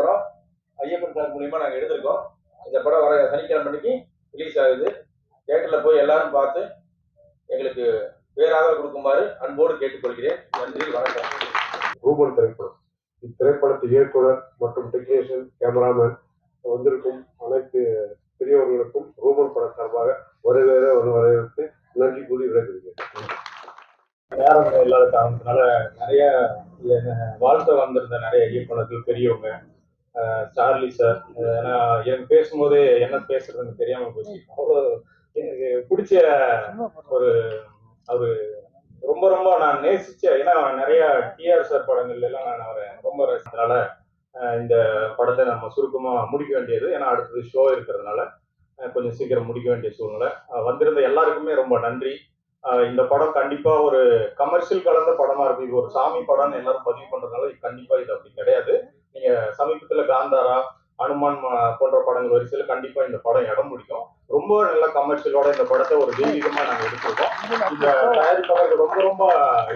படம் ஐயப்பன் சார் மூலியமா நாங்க எடுத்திருக்கோம். இந்த படம் வர சனிக்கிழமை அன்னைக்கு ரிலீஸ் ஆகுது. தியேட்டர்ல போய் எல்லாரும் பார்த்து எங்களுக்கு பேராதரவு கொடுக்குமாறு அன்போடு கேட்டுக்கொள்கிறேன். நன்றி வணக்கம். ரூபன் திரைப்படம். இத்திரைப்படத்தை இயக்குனர் மற்றும் டெக்னீஷியன் கேமராமேன் வந்திருக்கும் அனைத்து பெரியவர்களுக்கும் ரூபன் படம் சார்பாக வரவேற ஒரு வரவேற்று நன்றி கூறி விடைபெறுகிறேன். நேரம் இல்லாத காரணத்தினால நிறைய வாழ்த்த வந்திருந்த நிறைய இயக்குனர்கள் பெரியவங்க சார்லி சார். ஏன்னா எனக்கு பேசும்போதே என்ன பேசுறதுன்னு தெரியாம போச்சு. அவ்வளோ எனக்கு பிடிச்ச ஒரு அவரு ரொம்ப ரொம்ப நான் நேசிச்ச ஏன்னா நிறைய டிஆர் சார் படங்கள்ல எல்லாம் நான் அவரை ரொம்ப ரசித்தனால இந்த படத்தை நம்ம சுருக்கமா முடிக்க வேண்டியது. ஏன்னா அடுத்தது ஷோ இருக்கிறதுனால கொஞ்சம் சீக்கிரம் முடிக்க வேண்டிய சூழ்நிலை. வந்திருந்த எல்லாருக்குமே ரொம்ப நன்றி. இந்த படம் கண்டிப்பா ஒரு கமர்ஷியல் கலந்த படமா இருக்கு இது ஒரு சாமி படம்னு எல்லாரும் பதிவு பண்றதுனால கண்டிப்பா இது அப்படி கிடையாது. நீங்க சமீபத்துல காந்தாரா அனுமான் போன்ற படங்கள் வரிசையில கண்டிப்பா இந்த படம் இடம் பிடிக்கும். ரொம்ப நல்ல கமர்ஷியலோட இந்த படத்தை ஒரு தெய்வீகமா நாங்க எடுத்திருக்கோம். இந்த தயாரிப்பாளர்கள் ரொம்ப ரொம்ப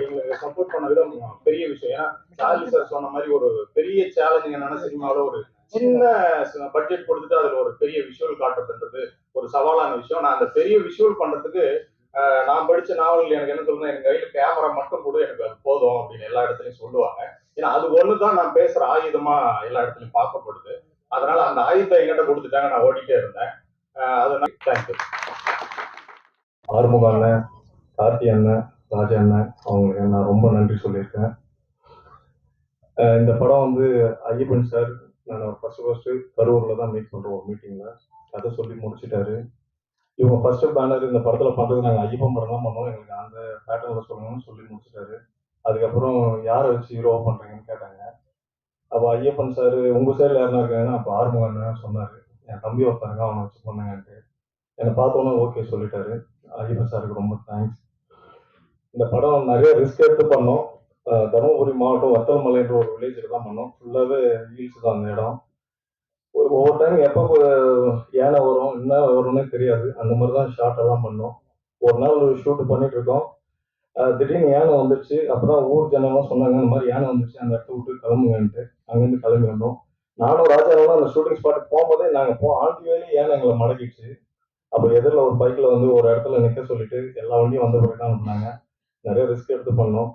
எங்களுக்கு சப்போர்ட் பண்ண விதம் பெரிய விஷயம். ஏன்னா சார்லி சார் சொன்ன மாதிரி ஒரு பெரிய சேலஞ்சிங் என்னன்னா சினிமாவில் ஒரு சின்ன பட்ஜெட் கொடுத்துட்டு அதுல ஒரு பெரிய விஷுவல் காட்டுறதுன்றது ஒரு சவாலான விஷயம். நான் அந்த பெரிய விஷுவல் பண்றதுக்கு நான் படிச்ச நாவல்கள் எனக்கு என்ன சொல்லணும் எனக்கு கையில் கேமரா மட்டும் கூட எனக்கு அது போதும் அப்படின்னு எல்லா இடத்துலையும் சொல்லுவாங்க. ஏன்னா அது ஒண்ணுதான் நான் பேசுற ஆயுதமா எல்லா இடத்துலயும் பார்க்கப்படுது. அதனால அந்த ஆயுதத்தை என்கிட்ட கொடுத்துட்டாங்க நான் ஓடிட்டே இருந்தேன். அஹ், அதனால தேங்க்யூ ஆறுமுக அண்ணன் கார்த்தி அண்ணன் ராஜா அண்ணன் அவங்களுக்கு நான் ரொம்ப நன்றி சொல்லியிருக்கேன். இந்த படம் வந்து ஐயப்பன் சார் நான் ஃபர்ஸ்ட் ஃபர்ஸ்ட் கரூர்ல தான் மீட் பண்றோம் ஒரு மீட்டிங்ல அதை சொல்லி முடிச்சிட்டாரு. இவங்க ஃபர்ஸ்ட் பேனர் இந்த படத்துல பார்த்தது நாங்க ஐயப்பன் படம் தான் பண்ணோம். எங்களுக்கு அந்த பேட்டர்ல சொல்லணும்னு சொல்லி முடிச்சிட்டாரு. அதுக்கப்புறம் யாரை வச்சு ஹீரோவா பண்றீங்கன்னு கேட்டாங்க. அப்போ ஐயப்பன் சார் உங்க சைடுல யாருன்னா இருக்காங்கன்னா அப்போ ஆறுமுகன்னு சொன்னாரு. என் தம்பி ஒருத்தருங்க அவனை வச்சு பண்ணுங்கன்ட்டு. என்னை பார்த்தோன்னே ஓகே சொல்லிட்டாரு. ஐயப்பன் சாருக்கு ரொம்ப தேங்க்ஸ் இந்த படம் நிறைய ரிஸ்க் எடுத்து பண்ணோம். தருமபுரி மாவட்டம் வத்தல்மலைன்ற ஒரு வில்லேஜில் தான் பண்ணோம். ஃபுல்லாகவே ஹீல்ஸ் தான் அந்த இடம். ஒவ்வொரு டைம் எப்போ யானை வரும் என்ன வரும்னே தெரியாது. அந்த மாதிரி தான் ஷார்ட் எல்லாம் பண்ணோம். ஒரு நாள் ஒரு ஷூட் பண்ணிட்டு இருக்கோம். திடீர்னு யானை வந்துருச்சு. அப்புறம் ஊர் ஜனங்களாம் சொன்னாங்க இந்த மாதிரி யானை வந்துடுச்சு அந்த இடத்த விட்டு கிளம்புங்கன்ட்டு. அங்கேருந்து கிளம்பி வந்தோம். நானும் ராஜாவும் அந்த ஷூட்டிங் ஸ்பாட்டுக்கு போகும்போதே நாங்கள் போ ஆண்டி வேலையே யானை எங்களை மடக்கிடுச்சு? அப்புறம் எதிரில் ஒரு பைக்கில் வந்து ஒரு இடத்துல நிற்க சொல்லிட்டு எல்லா வண்டியும் வந்த பிறகு தான் நிறைய ரிஸ்க் எடுத்து பண்ணோம்.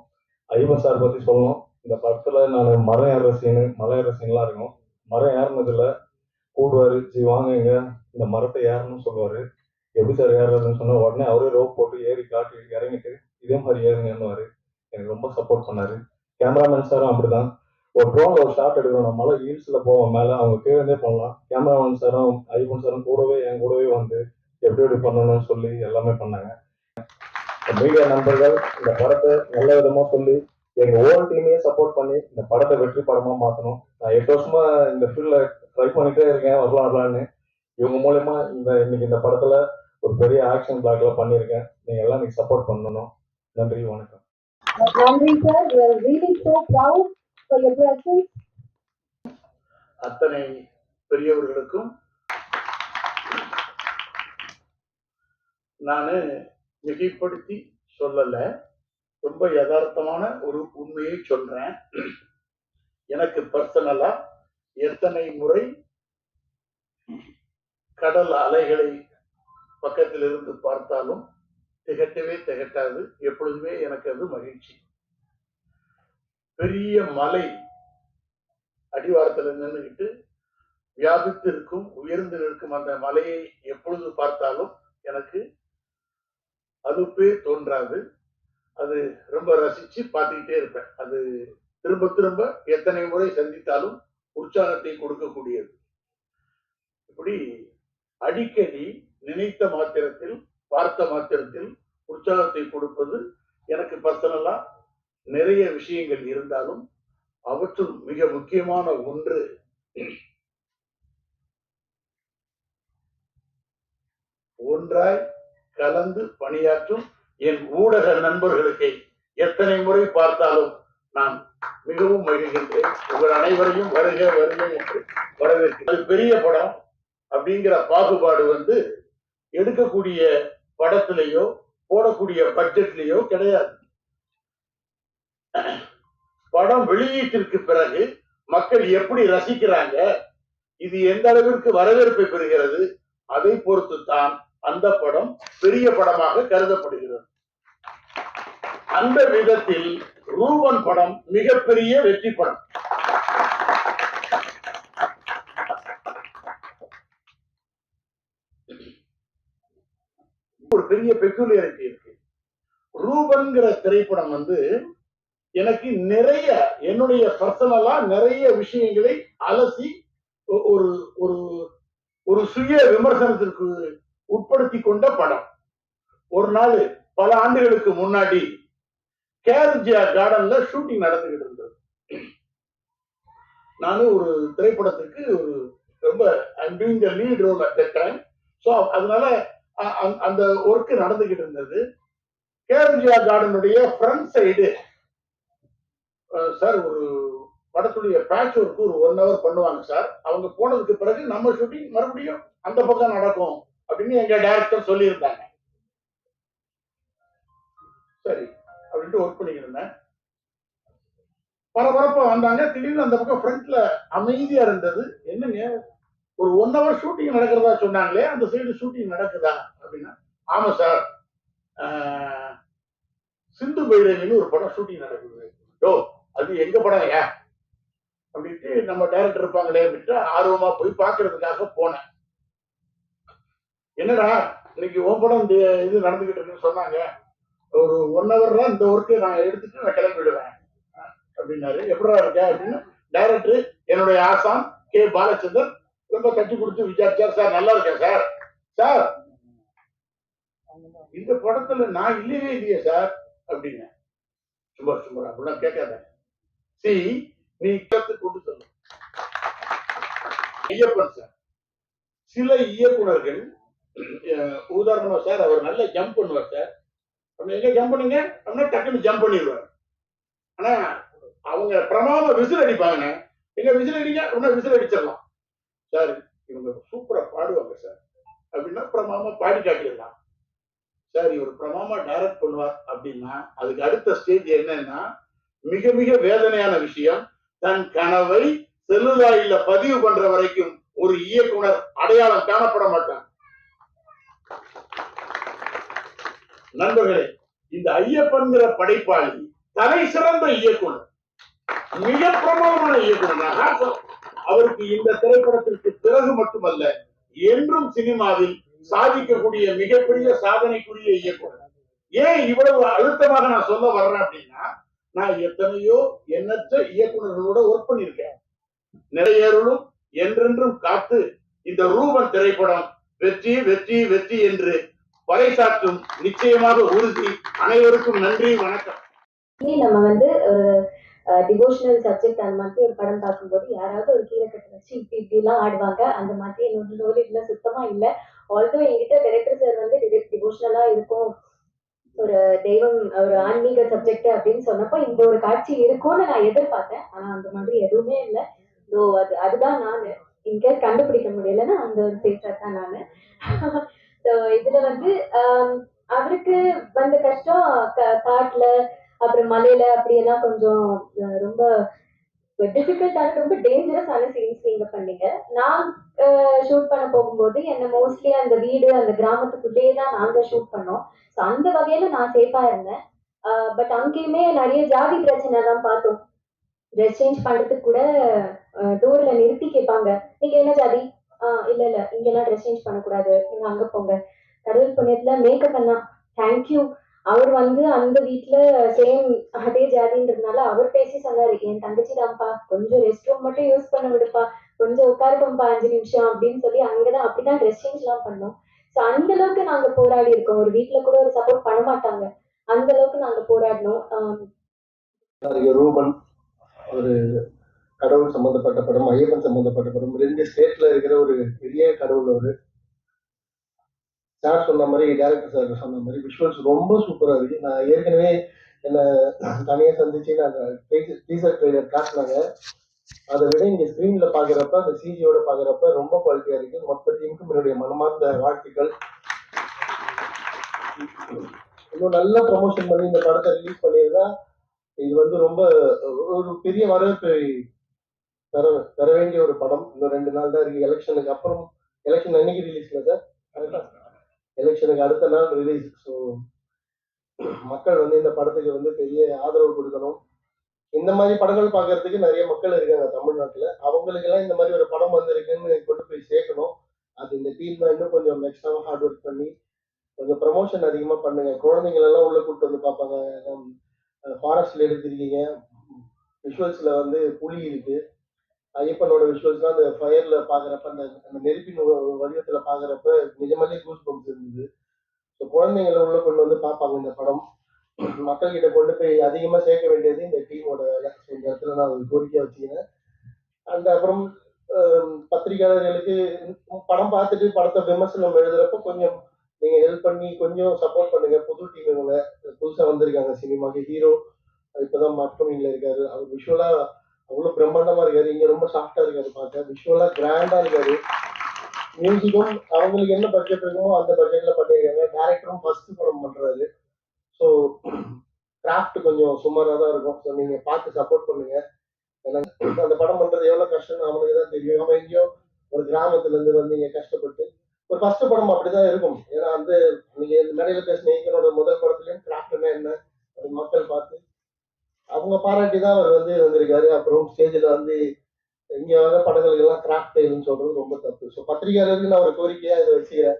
ஐவன் சார் பற்றி சொல்லணும். இந்த படத்தில் நான் மரம் ஏறுற சீனு மலை ஏற சீன்லாம் இருக்கும். மரம் ஏறினதில்ல. கூடுவார். ஜி வாங்க இந்த மரத்தை ஏறணும்னு சொல்லுவார். எப்படி சார் ஏறுறதுன்னு சொன்னா உடனே அவரே ரோப் போட்டு ஏறி காட்டி இறங்கிட்டு இதே மாதிரி ஏறுங்கன்னுவாரு எனக்கு ரொம்ப சப்போர்ட் பண்ணாரு. கேமராமேன் சாரும் அப்படிதான். ஒரு ட்ரோன்ல ஒரு ஷாட் எடுக்கிறோம். நம்மளால மலை ஹீல்ஸ்ல போவோம். மேல அவங்க கீழே பண்ணலாம் கேமராமேன் சாரும் ஐபோன் சாரும் கூடவே என் கூடவே வந்து எப்படி எப்படி பண்ணணும்னு சொல்லி எல்லாமே பண்ணாங்க. மீடியா நண்பர்கள் இந்த படத்தை நல்ல விதமா சொல்லி எங்க ஓன் டீமையே சப்போர்ட் பண்ணி இந்த படத்தை வெற்றி படமா மாத்தணும். நான் எட்டு வருஷமா இந்த ஃபீல்ட்ல ட்ரை பண்ணிட்டே இருக்கேன் வரலாம் வரலான்னு இவங்க மூலயமா இந்த இன்னைக்கு இந்த படத்துல ஒரு பெரிய ஆக்ஷன் பிளாக்ல பண்ணியிருக்கேன். நீங்க எல்லாம் எனக்கு சப்போர்ட் பண்ணணும். நன்றி வணக்கம். Nandri sir, we are really so proud for your presence. அத்தனை பெரியவர்களுக்கும் நான் மிகைப்படுத்தி சொல்லல. ரொம்ப யதார்த்தமான ஒரு உண்மையை சொல்றேன். எனக்கு பர்சனலா எத்தனை முறை கடல் அலைகளை பக்கத்தில் இருந்து பார்த்தாலும் திகட்டவே திகட்டாது. எப்பொழுதுமே எனக்கு அது மகிழ்ச்சி. பெரிய மலை அடிவாரத்தில் நின்றுகிட்டு வியாபித்து இருக்கும் உயர்ந்து நிற்கும் அந்த மலையை எப்பொழுது பார்த்தாலும் எனக்கு அலுப்பே தோன்றாது. அது ரொம்ப ரசிச்சு பார்த்துக்கிட்டே இருப்பேன். அது திரும்ப திரும்ப எத்தனை முறை சந்தித்தாலும் உற்சாகத்தை கொடுக்கக்கூடியது. இப்படி அடிக்கடி நினைத்த மாத்திரத்தில் பார்த்த மாத்திரத்தில் உற்சாகத்தை கொடுப்பது எனக்கு பர்சனலா நிறைய விஷயங்கள் இருந்தாலும் அவற்றுள் மிக முக்கியமான ஒன்று ஒன்றாய் கலந்து பணியாற்றும் என் ஊடக நண்பர்களுக்கு எத்தனை முறை பார்த்தாலும் நான் மிகவும் மகிழ்கின்றேன். உங்கள் அனைவரையும் வருக வருக என்று வரவேற்கிறேன். அது பெரிய படம் அப்படிங்கிற பாகுபாடு வந்து எடுக்கக்கூடிய படத்திலேயோ போடக்கூடிய பட்ஜெட்லேயோ கிடையாது. படம் வெளியீட்டிற்கு பிறகு மக்கள் எப்படி ரசிக்கிறாங்க இது எந்த அளவிற்கு வரவேற்பை பெறுகிறது அதை பொறுத்து தான் அந்த படம் பெரிய படமாக கருதப்படுகிறது. அந்த விதத்தில் ரூபன் படம் மிகப்பெரிய வெற்றி படம். ஒரு பெரிய பெக்குலியாரிட்டி இருக்கு. ரூபன்கிற திரைப்படம் வந்து எனக்கு நிறைய என்னுடைய பர்சனலா நிறைய விஷயங்களை அலசி ஒரு ஒரு ஒரு சுய விமர்சனத்திற்கு உட்படுத்தி கொண்ட படம். ஒரு நாள் பல ஆண்டுகளுக்கு முன்னாடி கேர்ஜியா கார்டன்ல ஷூட்டிங் நடந்துகிட்டு இருந்தது. நானும் ஒரு திரைப்படத்துக்கு ஒரு ரொம்ப doing the lead role at time so அதனால அ- அந்த ஒர்க் நடந்துகிட்டு இருந்தது. கேர்ஜியா கார்டனுடைய ஃப்ரண்ட் சைடு சார் ஒரு படத்துடைய பேட்ச் ஒர்க் ஒரு ஒன் ஹவர் பண்ணுவாங்க சார் அவங்க போனதுக்கு பிறகு நம்ம ஷூட்டிங் மறுபடியும் அந்த பக்கம் நடக்கும் அப்படின்னு எங்க டைரக்டர் சொல்லியிருந்தாங்க. சரி. அப்படின்ட்டு ஒர்க் பண்ணிக்கிட்டு இருந்தேன். பரபரப்பா வந்தாங்க. திடீர்னு அந்த பக்கம் ஃப்ரண்ட்ல அமைதியா இருந்தது. என்னங்க? ஒரு ஒன் ஹவர் ஷூட்டிங் நடக்கிறதா சொன்னாங்களே அந்த சைடு ஷூட்டிங் நடக்குதா அப்படின்னா ஆமா சார் சிந்து பைரவின்னு ஒரு படம் ஷூட்டிங் நடக்குது. ஓ அது எங்க படம் ஏன்? அப்படின்ட்டு நம்ம டைரக்டர் இருப்பாங்களே அப்படின்ட்டு ஆர்வமா போய் பாக்குறதுக்காக போனேன். என்னடா இன்னைக்கு உன் படம் இது நடந்துகிட்டு இருக்குன்னு சொன்னாங்க. ஒரு ஒன் ஹவர் தான் இந்த ஒர்க்கை நான் எடுத்துட்டு நான் கிளம்பிடுவேன். அப்படின்னாரு. எப்படா இருக்க அப்படின்னு டைரக்டர் என்னுடைய ஆசாம் கே. பாலச்சந்தர் ரொம்ப கட்டி கொடுத்து விசாரிச்சார். சார் நல்லா இருக்கேன் சார். சார் இந்த படத்துல நான் இல்லவே இல்லையே சார். அப்படின்னு. சும்மா சும்மா அப்படிலாம் கேட்காத. சி நீ கத்து கொண்டு சொல்லு. ஐயப்பன் சார். சில இயக்குனர்கள் உதாரணமா சார் அவர் நல்ல ஜம்ப் பண்ணுவார் சார். அப்படின்னு எங்க ஜம்ப் பண்ணுங்க? அப்படின்னா டக்குன்னு ஜம்ப் பண்ணிடுவார். ஆனா அவங்க பிரமாத விசில் அடிப்பாங்க எங்க விசில் அடிங்க அப்படின்னா விசில் அடிச்சிடலாம். சார் இவங்க சூப்பரா பாடுவாங்க சார். அப்படின்னா பிரமாமா பாடி காட்டிடலாம். சார் இவர் பிரமாமா டைரக்ட் பண்ணுவார் அப்படின்னா அதுக்கு அடுத்த ஸ்டேஜ் என்னன்னா மிக மிக வேதனையான விஷயம் தன் கனவை செல்லுலாயில பதிவு பண்ற வரைக்கும் ஒரு இயக்குனர் அடையாளம் காணப்பட மாட்டான் நண்பர்களே இந்த ஐயப்பன்கிற படைப்பாளி தலை சிறந்த இயக்குனர் மிக பிரபலமான இயக்குனர். அவருக்கு இந்த திரைப்படத்திற்கு பிறகு மட்டுமல்ல என்றும் சினிமாவில் சாதிக்கக்கூடிய மிகப்பெரிய சாதனைக்குரிய இயக்குனர். ஏன் இவ்வளவு அழுத்தமாக நான் சொல்ல வர்றேன் அப்படின்னா நான் எத்தனையோ எண்ணற்ற இயக்குனர்களோட ஒர்க் பண்ணியிருக்கேன். நிறையேறலும் என்றென்றும் காத்து இந்த ரூபன் திரைப்படம் வெற்றி வெற்றி வெற்றி என்று பறைசாற்றும் நிச்சயமாக உறுதி. அனைவருக்கும் நன்றி வணக்கம். நம்ம வந்து ஒரு டிவோஷனல் சப்ஜெக்ட் அந்த மாதிரி ஒரு படம் பார்க்கும்போது யாராவது ஒரு கீழே கட்ட வச்சு இப்படி இப்படி எல்லாம் ஆடுவாங்க. அந்த மாதிரி என்னோட ரோல் இதுல சுத்தமா இல்லை. ஆல்தோ என்கிட்ட டைரக்டர் சார் வந்து டிவோஷனலா இருக்கும். ஒரு தெய்வம் ஒரு ஆன்மீக சப்ஜெக்ட் அப்படின்னு சொன்னப்போ இந்த ஒரு காட்சி இருக்கும்னு நான் எதிர்பார்த்தேன். ஆனா அந்த மாதிரி எதுவுமே இல்லை. ஸோ அது அதுதான் நான். இன்கேஸ் கண்டுபிடிக்க முடியலன்னா அந்த ஒரு ஃபேஸர் தான் நான். ஸோ இதுல வந்து um, அவருக்கு வந்த கஷ்டம் காட்டுல அப்புறம் மலையில அப்படியெல்லாம் கொஞ்சம் ரொம்ப டிஃபிகல்ட்டான ரொம்ப டேஞ்சரஸான சீன்ஸ் நீங்க பண்ணீங்க. நான் ஷூட் பண்ண போகும்போது என்ன மோஸ்ட்லி அந்த வீடு அந்த கிராமத்துக்குள்ளேயே தான் நாங்க ஷூட் பண்ணோம். ஸோ அந்த வகையில நான் சேஃபா இருந்தேன். பட் அங்கேயுமே நிறைய ஜாதி பிரச்சனை தான் பார்த்தோம். ட்ரெஸ் சேஞ்ச் பண்ணுறதுக்கு கூட டோர்ல நிறுத்தி கேட்பாங்க. நீங்க என்ன ஜாதி? ஆஹ் இல்ல இல்ல. இங்கெல்லாம் ட்ரெஸ் சேஞ்ச் பண்ணக்கூடாது. நீங்க அங்க போங்க. கடவுள் புண்ணியத்துல மேக்கப் எல்லாம் தேங்க்யூ அவர் வந்து அந்த வீட்ல சேம் அதே ஜாதின்றதுனால அவர் பேசி சொன்னாரு என் தங்கச்சி தான்ப்பா. கொஞ்சம் ரெஸ்ட் ரூம் மட்டும் யூஸ் பண்ண விடுப்பா. கொஞ்சம் உட்காருப்போம்ப்பா அஞ்சு நிமிஷம். அப்படின்னு சொல்லி அங்கதான் அப்படிதான் ட்ரெஸ் சேஞ்ச் எல்லாம் பண்ணோம். ஸோ அந்த அளவுக்கு நாங்க போராடி இருக்கோம். ஒரு வீட்ல கூட ஒரு சப்போர்ட் பண்ண மாட்டாங்க. அந்த அளவுக்கு நாங்க போராடினோம். ரூபன் ஒரு கடவுள் சம்பந்தப்பட்ட படம் ஐயப்பன் சம்பந்தப்பட்ட படம் ரெண்டு ஸ்டேட்ல இருக்கிற ஒரு பெரிய கடவுள் அவரு. சார் சொன்ன மாதிரி டேரக்டர் சார் சொன்ன மாதிரி விஷுவல்ஸ் ரொம்ப சூப்பரா இருக்கு. நான் ஏற்கனவே என்ன தனியா சந்திச்சு நான் டீசர் ட்ரெய்லர் காட்டினாங்க. அதை விட இங்க ஸ்கிரீன்ல பாக்குறப்ப அந்த சிஜியோட பாக்குறப்ப ரொம்ப குவாலிட்டியா இருக்கு. மொத்த டீமுக்கும் என்னுடைய மனமார்ந்த வாழ்த்துக்கள். இன்னும் நல்ல ப்ரமோஷன் பண்ணி இந்த படத்தை ரிலீஸ் பண்ணியிருந்தா இது வந்து ரொம்ப ஒரு பெரிய வரவேற்பை பெற பெற வேண்டிய ஒரு படம். இன்னும் ரெண்டு நாள் தான் இருக்கு. எலெக்ஷனுக்கு அப்புறம் எலெக்ஷன் அன்னைக்கு ரிலீஸ்ல சார் எலெக்ஷனுக்கு அடுத்த நாள் ரிலீஸ் ஸோ மக்கள் வந்து இந்த படத்துக்கு வந்து பெரிய ஆதரவு கொடுக்கணும். இந்த மாதிரி படங்கள் பார்க்கறதுக்கு நிறைய மக்கள் இருக்காங்க தமிழ்நாட்டுல. அவங்களுக்கெல்லாம் இந்த மாதிரி ஒரு படம் வந்திருக்குன்னு கொண்டு போய் சேர்க்கணும். அது இந்த டீம் தான் இன்னும் கொஞ்சம் எக்ஸ்ட்ராவாக ஹார்ட் ஒர்க் பண்ணி கொஞ்சம் ப்ரமோஷன் அதிகமா பண்ணுங்க. குழந்தைங்களெல்லாம் உள்ள கூட்டு வந்து பார்ப்பாங்க. ஃபாரஸ்ட்ல எடுத்திருக்கீங்க. விஷுவல்ஸ்ல வந்து புலி இருக்கு. ஐயப்பனோட விஷுவல்ஸ்லாம் அந்த ஃபயர்ல பாக்குறப்ப அந்த அந்த நெருப்பின் வடிவத்துல பாக்குறப்ப நிஜமாலே கூஸ் பம்ப்ஸ் இருந்தது. ஸோ குழந்தைங்களை உள்ள கொண்டு வந்து பார்ப்பாங்க இந்த படம். மக்கள் கிட்ட கொண்டு போய் அதிகமா சேர்க்க வேண்டியது இந்த டீமோட வேலை. இந்த இடத்துல நான் ஒரு கோரிக்கையா வச்சுக்கிறேன். அண்ட் அப்புறம் பத்திரிகையாளர்களுக்கு படம் பார்த்துட்டு படத்தை விமர்சனம் எழுதுறப்ப கொஞ்சம் நீங்க ஹெல்ப் பண்ணி கொஞ்சம் சப்போர்ட் பண்ணுங்க. புது டீம் இவங்க புதுசா வந்திருக்காங்க. சினிமாக்கு ஹீரோ இப்பதான் மார்க்கமிங்ல இருக்காரு. அவர் விஷுவலா அவ்வளவு பிரம்மாண்டமா இருக்காரு. இங்க ரொம்ப சாஃப்டா இருக்காரு பார்க்க. விஷுவலா கிராண்டா இருக்காரு. மியூசிக்கும் அவங்களுக்கு என்ன பட்ஜெட் இருக்குமோ அந்த பட்ஜெட்ல பண்ணிருக்காங்க டேரக்டரும் ஃபர்ஸ்ட் படம் பண்றாரு. ஸோ கிராஃப்ட் கொஞ்சம் சுமாராக தான் இருக்கும். ஸோ நீங்க பார்த்து சப்போர்ட் பண்ணுங்க. ஏன்னா அந்த படம் பண்றது எவ்வளவு கஷ்டம்னு அவனுக்கு தான் தெரியும். அவன் எங்கேயோ ஒரு கிராமத்துல இருந்து வந்து இங்க கஷ்டப்பட்டு ஒரு ஃபர்ஸ்ட் படம் அப்படிதான் இருக்கும். ஏன்னா வந்து நீங்க இந்த மேடையில பேசின இயக்கனோட முதல் படத்துலயும் கிராஃப்ட்னா என்ன? அது மக்கள் பார்த்து அவங்க பாராட்டி தான் அவர் வந்து வந்திருக்காரு. அப்புறம் ஸ்டேஜில் வந்து இங்கே வர படங்களுக்கு எல்லாம் கிராஃப்ட் இல்லைன்னு சொல்றது ரொம்ப தப்பு. ஸோ பத்திரிகையாளருக்கு நான் ஒரு கோரிக்கையாக இதை வச்சுக்கிறேன்.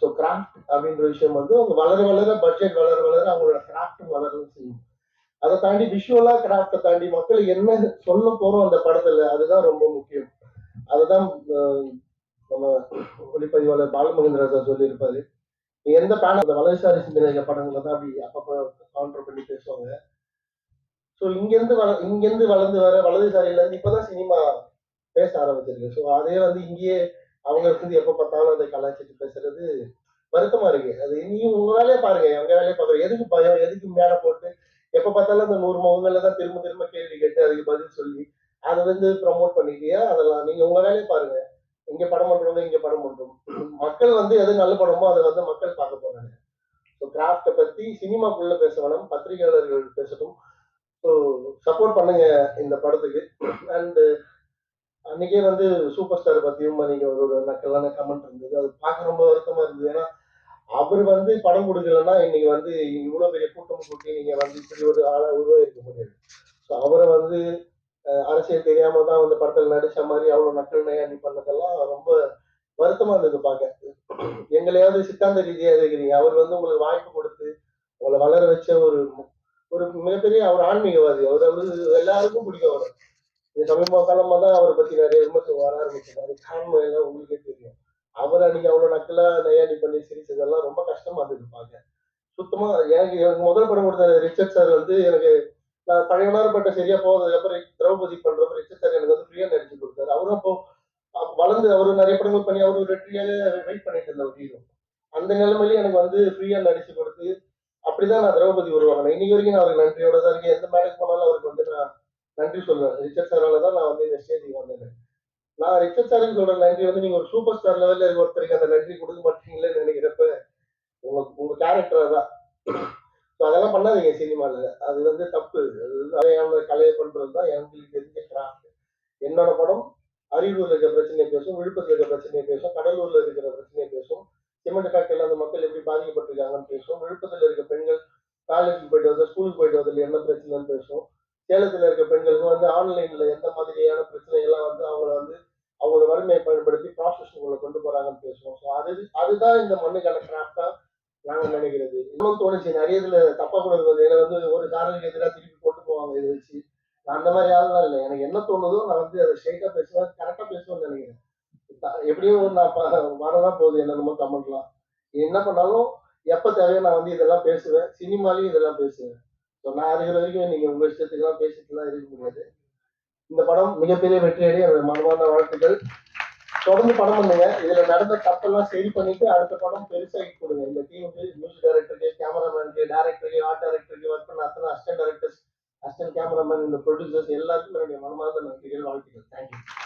ஸோ கிராஃப்ட் அப்படின்ற விஷயம் வந்து அவங்க வளர வளர பட்ஜெட் வளர வளர அவங்களோட கிராஃப்டும் வளரவும் செய்யும். அதை தாண்டி விஷுவலா கிராஃப்டை தாண்டி மக்கள் என்ன சொல்ல போறோம் அந்த படத்துல அதுதான் ரொம்ப முக்கியம். அதுதான் நம்ம ஒளிப்பதிவாளர் பாலமகேந்திரா சார் சொல்லியிருப்பாரு. எந்த பேனல் அந்த வலதுசாரி சிந்தனை படங்களை தான் அப்படி அப்பப்போ கவுண்டர் பண்ணி பேசுவாங்க. ஸோ இங்கேருந்து வள இங்கேருந்து வளர்ந்து வர வலதுசாரியிலேருந்து இப்போ தான் சினிமா பேச ஆரம்பிச்சிருக்கு. ஸோ அதே வந்து இங்கேயே அவங்க இருந்து எப்போ பார்த்தாலும் அதை கலாய்ச்சிட்டு பேசுறது வருத்தமா இருக்கு. அது நீயும் உங்க வேலையை பாருங்க. எங்க வேலையை பாக்குறோம் எதுக்கு பயம்? எதுக்கு மேலே போட்டு எப்ப பார்த்தாலும் அந்த நூறு முகங்கள்ல தான் திரும்ப திரும்ப கேள்வி கேட்டு அதுக்கு பதில் சொல்லி அதை வந்து ப்ரமோட் பண்ணிட்டியா அதெல்லாம் நீங்க உங்க வேலையை பாருங்க. இங்க படம் பண்றவங்க இங்க படம் பண்றோம். மக்கள் வந்து எது நல்ல படமோ அதை வந்து மக்கள் பார்க்க போறாங்க. ஸோ கிராஃப்டை பத்தி சினிமாக்குள்ள பேச வேணாம். பத்திரிகையாளர்கள் பேசட்டும். ஸோ சப்போர்ட் பண்ணுங்க இந்த படத்துக்கு. அண்ட் அன்னைக்கே வந்து சூப்பர் ஸ்டார் பத்தியும் நீங்க ஒரு நக்கலான கமெண்ட் இருந்தது. அது பார்க்க ரொம்ப வருத்தமா இருந்தது. ஏன்னா அவர் வந்து படம் கொடுக்கலன்னா இன்னைக்கு வந்து இவ்வளவு பெரிய கூட்டம் கூட்டி நீங்க வந்து இப்படி ஒரு ஆளா உருவாயிருக்க முடியாது. ஸோ அவரை வந்து அரசியல் தெரியாம தான் வந்து படத்தில் நடிச்ச மாதிரி அவ்வளவு நக்கல் நீ பண்ணதெல்லாம் ரொம்ப வருத்தமா இருந்தது பார்க்க எங்களையாவது சித்தாந்த ரீதியா இருக்கிறீங்க அவர் வந்து உங்களுக்கு வாய்ப்பு கொடுத்து உங்களை வளர வச்ச ஒரு ஒரு மிகப்பெரிய அவர் ஆன்மீகவாதி. அவர் எல்லாருக்கும் பிடிக்கும் அவர். இந்த சமீப காலமா தான் அவரை பத்தி நிறைய விமர்சனம் வர ஆரம்பிச்சது அது காரணம் எல்லாம் உங்களுக்கே தெரியும். அவர் அன்னைக்கு அவ்வளவு நக்கலா நையாண்டி பண்ணி சிரிச்சதெல்லாம் ரொம்ப கஷ்டமா இருந்தது பாக்க. சுத்தமா எனக்கு எனக்கு முதல் படம் கொடுத்த ரிச்சர்ட் சார் வந்து எனக்கு நான் பழையவனார்பட்ட சரியா போனதுக்கு அப்புறம் திரௌபதி பண்றப்ப ரிச்சர்ட் சார் எனக்கு வந்து ஃப்ரீயா நடிச்சு கொடுத்தாரு. அவரும் அப்போ வளர்ந்து அவர் நிறைய படங்கள் பண்ணி அவரு வெற்றியாக வெயிட் பண்ணிட்டு இருந்த ஒரு ஹீரோ அந்த நிலைமையில எனக்கு வந்து ஃப்ரீயா நடிச்சு அப்படிதான் நான் திரௌபதி உருவாகினேன் இன்னைக்கு வரைக்கும் நான் அவருக்கு நன்றியோட தான் இருக்கேன். எந்த மேரேஜ் போனாலும் அவருக்கு வந்து நான் நன்றி சொல்லுவேன் ரிச்சர்ட் சாரால தான் நான் வந்து இந்த ஸ்டேஜுக்கு வந்தேன். நான் ரிச்சர்ட் சாருக்கு சொல்ற நன்றி வந்து நீங்க ஒரு சூப்பர் ஸ்டார் லெவல்ல இருக்க ஒருத்தருக்கு அந்த நன்றி கொடுக்க மாட்டீங்களேன்னு நினைக்கிறப்ப உங்க உங்க கேரக்டர் தான். ஸோ அதெல்லாம் பண்ணாதீங்க சினிமால. அது வந்து தப்பு. அது வந்து அதையான கலையை பண்றது தான் எங்களுக்கு தெரிஞ்ச கிராஃப்ட் என்னோட படம் அரியலூர்ல இருக்கிற பிரச்சனையை பேசும் விழுப்புரத்துல இருக்கிற பிரச்சனையை பேசும் கடலூர்ல இருக்கிற பிரச்சனையை பேசும் சிமெண்ட் ஃபேக்டரி இல்லாத மக்கள் எப்படி பாதிக்கப்பட்டிருக்காங்கன்னு பேசுவோம். விழுப்புரத்தில் இருக்க பெண்கள் காலேஜுக்கு போயிட்டு வந்து ஸ்கூலுக்கு போயிட்டு வரதுல என்ன பிரச்சனைன்னு பேசுவோம். சேலத்தில் இருக்க பெண்களுக்கு வந்து ஆன்லைனில் எந்த மாதிரியான பிரச்சனைகள்லாம் வந்து அவங்கள வந்து அவங்களோட வறுமையை பயன்படுத்தி ப்ராசஸ்க்குள்ள கொண்டு போறாங்கன்னு பேசுவோம். ஸோ அது அதுதான் இந்த மண்ணுக்கான கிராஃப்டா நாங்க நினைக்கிறது. இன்னும் தோணுச்சு நிறைய இதுல தப்பா கூட இருக்குது ஏன்னா வந்து ஒரு காரலுக்கு எதிராக திருப்பி போட்டு போவாங்க இதை வச்சு. நான் அந்த மாதிரி ஆளுலாம் இல்லை. எனக்கு என்ன தோணுதோ நான் வந்து அதை ஸ்ட்ரைட்டா பேசுவேன் கரெக்டா பேசுவேன்னு நினைக்கிறேன். எப்படியும் ஒரு நான் வரதான் போகுது என்னென்னமோ கமெண்ட்லாம். என்ன பண்ணாலும் எப்ப தேவையோ நான் வந்து இதெல்லாம் பேசுவேன். சினிமாலையும் இதெல்லாம் பேசுவேன். ஸோ நான் இருக்கிற வரைக்கும் நீங்க உங்க இஷ்டத்துக்குலாம் பேசிட்டுலாம் இருக்க முடியாது. இந்த படம் மிகப்பெரிய வெற்றி அடைய என்னோட மனமார்ந்த வாழ்த்துக்கள். தொடர்ந்து படம் பண்ணுங்க. இதுல நடந்த தப்பெல்லாம் சரி பண்ணிட்டு அடுத்த படம் பெருசாகி கொடுங்க. இந்த டீமுக்கு மியூசிக் டைரக்டருக்கு கேமராமேனுக்கு டேரக்டருக்கு ஆர்ட் டைரக்டருக்கு ஒர்க் பண்ண அத்தனை அசிஸ்டன்ட் டைரக்டர்ஸ் அசிஸ்டன்ட் கேமராமேன் இந்த ப்ரொடியூசர்ஸ் எல்லாருக்கும் என்னுடைய மனமார்ந்த நன்றிகள் வாழ்த்துக்கள். தேங்க்யூ